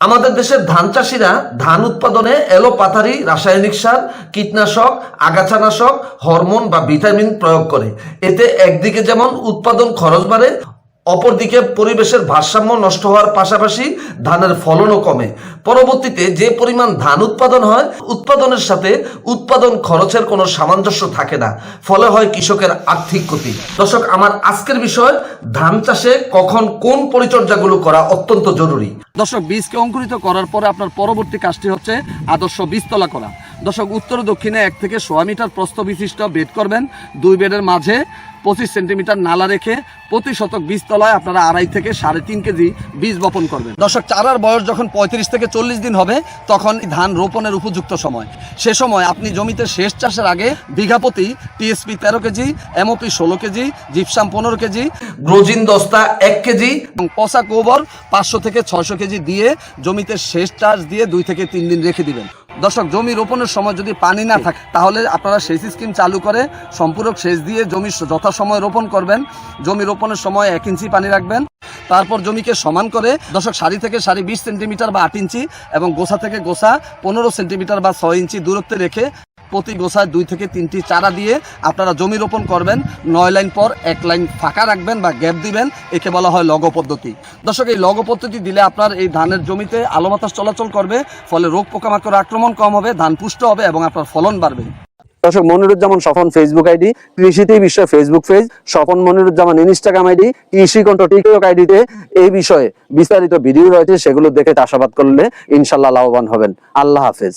আমাদের দেশের ধান চাষিরা ধান উৎপাদনে এলোপাথারি, রাসায়নিক সার, কীটনাশক, আগাছানাশক, হরমোন বা ভিটামিন প্রয়োগ করে। এতে একদিকে যেমন উৎপাদন খরচ বাড়ে অপরদিকে পরিবেশের ভারসাম্য নষ্ট হওয়ার পাশাপাশি ধানের ফলনও কমে। পরবর্তীতে যে পরিমাণ ধান উৎপাদন হয়, উৎপাদনের সাথে উৎপাদন খরচের কোনো সামঞ্জস্য থাকে না। ফলে হয় কৃষকের আর্থিক ক্ষতি। দর্শক, আমার আজকের বিষয়, ধান চাষে কখন কোন পরিচর্যাগুলো করা অত্যন্ত জরুরি। দর্শক, বীজকে অঙ্কুরিত করার পরে আপনার পরবর্তী কাজটি হচ্ছে আদর্শ বীজতলা করা। দর্শক, উত্তর দক্ষিণে এক থেকে সোয়া মিটার প্রস্থ বিশিষ্ট বেড করবেন। দুই বেডের মাঝে পঁচিশ সেন্টিমিটার নালা রেখে প্রতি শতক বীজতলায় আপনারা আড়াই থেকে সাড়ে তিন কেজি বীজ বপন করবেন। দর্শক, চারার বয়স যখন পঁয়ত্রিশ থেকে চল্লিশ দিন হবে, তখন ধান রোপণের উপযুক্ত সময়। সে সময় আপনি জমিতে শেষ চাষের আগে বিঘা প্রতি টিএসপি তেরো কেজি, এমওপি ষোলো কেজি, জিপসাম পনেরো কেজি, গ্রোজিন দস্তা এক কেজি, এবং পচা গোবর পাঁচশো থেকে ছয়শো কেজি দিয়ে জমিতে শেষ চাষ দিয়ে দুই থেকে তিন দিন রেখে দিবেন। দর্শক জমি রোপণের সময় যদি পানি না থাকে তাহলে আপনারা সেচ স্কিম চালু করে সম্পূরক সেচ দিয়ে জমি যথাসময় রোপণ করবেন। জমি রোপণের সময় এক ইঞ্চি পানি রাখবেন। তারপর জমিকে সমান করে দর্শক সারি থেকে সারি বিশ সেন্টিমিটার বা আট ইঞ্চি এবং গোসা থেকে গোসা পনেরো সেন্টিমিটার বা ছয় ইঞ্চি দূরত্বে রেখে প্রতি গোছায় দুই থেকে তিনটি চারা দিয়ে আপনারা জমি রোপণ করবেন। নয় লাইন পর এক লাইন ফাঁকা রাখবেন বা গ্যাপ দিবেন। একে বলা হয় লগ পদ্ধতি। দর্শক, এই লগ পদ্ধতি দিলে আপনার এই ধানের জমিতে আলো বাতাস চলাচল করবে, ফলে রোগ পোকামাকড় আক্রমণ কম হবে, ধান পুষ্ট হবে এবং আপনার ফলন বাড়বে। দর্শক, মনিরুজ্জামান স্বপন ফেসবুক আইডি, কৃষিতে বিশ্ব Facebook page Swapan Moniruzzaman Instagram ID Krishi Kantha TikTok আইডিতে এই বিষয়ে বিস্তারিত ভিডিও রয়েছে, সেগুলো দেখে চাষাবাদ করলে ইনশাল্লাহ লাভবান হবেন। আল্লাহ হাফেজ।